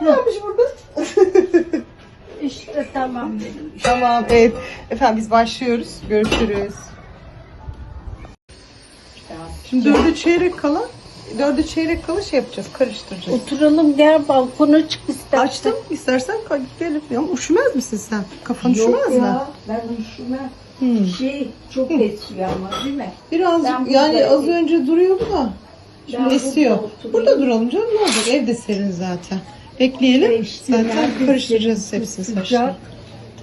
Ne yapmış burada? İşte tamam. Tamam evet. Efendim biz başlıyoruz. Görüşürüz. Şimdi dörde çeyrek kala dörde çeyrek kala şey yapacağız. Karıştıracağız. Oturalım gel balkona çık istersen. Açtım. İstersen kal gidelim. Ya üşümez misin sen? Kafan üşümez Yok mi? ya ben üşümem. Hmm. Şey çok esiyor ama değil mi? Biraz Ben yani burada- az önce duruyordu da. Şimdi Ben esiyor. burada oturayım. Burada duralım canım ne olacak? Evde serin zaten. Bekleyelim. Değişti, Zaten karıştıracağız serin, hepsini saçları.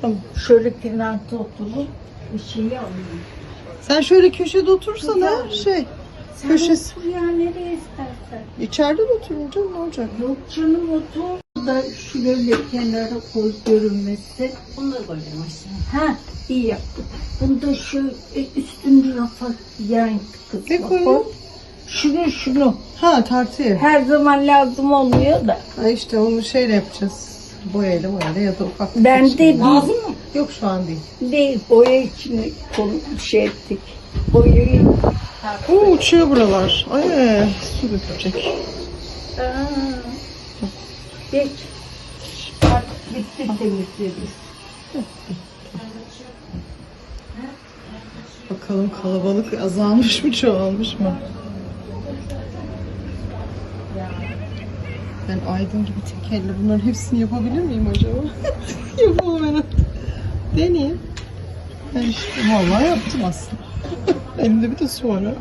Tamam. Şöyle kenarda oturup bir şey alayım. Sen şöyle köşede otursana Güzel. şey. Sen Köşesi. otur ya nereye istersen. İçeride de oturun canım ne olacak? Yok canım otur da şöyle kenara koy görünmesin. Bunu da koyamazsın. Ha iyi yaptın. Bunu da şu e, üstün rafa yan kısma Ne koyayım? Şunu şunu. Ha tartıya. Her zaman lazım olmuyor da. Ha işte onu şeyle yapacağız. Boyayla boyayla ya da ufak. Ben şey. de biz Yok şu an değil. değil boya içine konu şey ettik. Boyayı Oo uçuyor buralar. Ay su dökecek. Aa, Geç. Artık bitti temizleriz. Bakalım kalabalık azalmış mı çoğalmış mı? Ben Aydın gibi tek elle bunların hepsini yapabilir miyim acaba? Yapamam herhalde. Deneyeyim. Ben işte vallahi yaptım aslında. Elimde bir de su ha.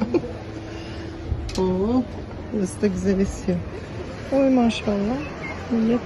Oo, burası da güzel esiyor. Oy maşallah. İyi.